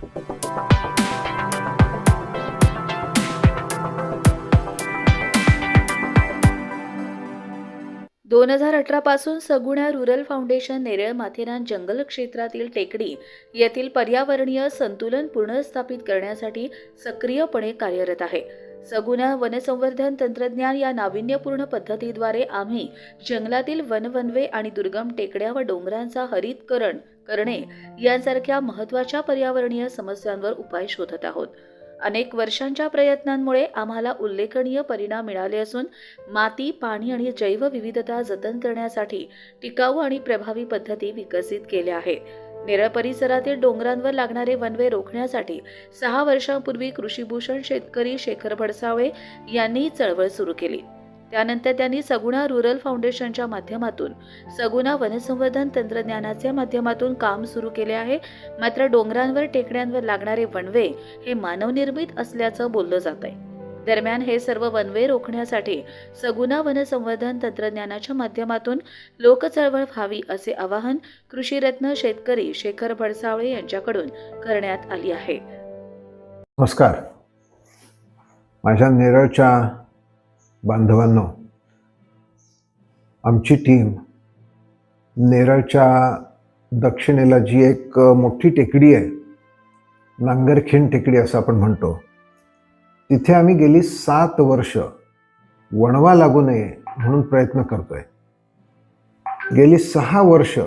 दोन हजार अठरा पासून सगुण्या रुरल फाउंडेशन नेरळ माथेरान जंगल क्षेत्रातील टेकडी येथील पर्यावरणीय संतुलन पुनर्स्थापित करण्यासाठी सक्रियपणे कार्यरत आहे. सगुणा वनसंवर्धन तंत्रज्ञान या नाविन्यपूर्ण पद्धतीद्वारे आम्ही जंगलातील वनवनवे आणि दुर्गम टेकड्या व डोंगरांचा हरितकरण करणे यांसारख्या महत्त्वाच्या पर्यावरणीय समस्यांवर उपाय शोधत आहोत. अनेक वर्षांच्या प्रयत्नांमुळे आम्हाला उल्लेखनीय परिणाम मिळाले असून माती पाणी आणि जैवविविधता जतन करण्यासाठी टिकाऊ आणि प्रभावी पद्धती विकसित केल्या आहेत. नेरळ परिसरातील डोंगरांवर लागणारे वनवे रोखण्यासाठी सहा वर्षांपूर्वी कृषीभूषण शेतकरी शेखर भडसावळे यांनी चळवळ सुरू केली. त्यानंतर त्यांनी सगुणा रुरल फाउंडेशनच्या माध्यमातून सगुणा वनसंवर्धन तंत्रज्ञानाच्या माध्यमातून काम सुरू केले आहे. मात्र डोंगरांवर टेकड्यांवर लागणारे वनवे हे मानवनिर्मित असल्याचं बोललं जात आहे. दरम्यान हे सर्व वनवे रोखण्यासाठी सगुणा वनसंवर्धन तंत्रज्ञानाच्या माध्यमातून लोकचळवळ व्हावी असे आवाहन कृषीरत्न शेतकरी शेखर भडसावळे यांच्याकडून करण्यात आली आहे. नमस्कार. माझ्या नेरळच्या बांधवांनो आमची टीम नेरळच्या दक्षिणेला जी एक मोठी टेकडी आहे नांगरखिंड टेकडी असं आपण म्हणतो तिथे आम्ही गेली सात वर्ष वणवा लागू नये म्हणून प्रयत्न करतोय. गेली सहा वर्ष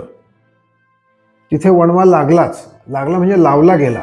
तिथे वणवा लागलाच लागला म्हणजे लावला गेला.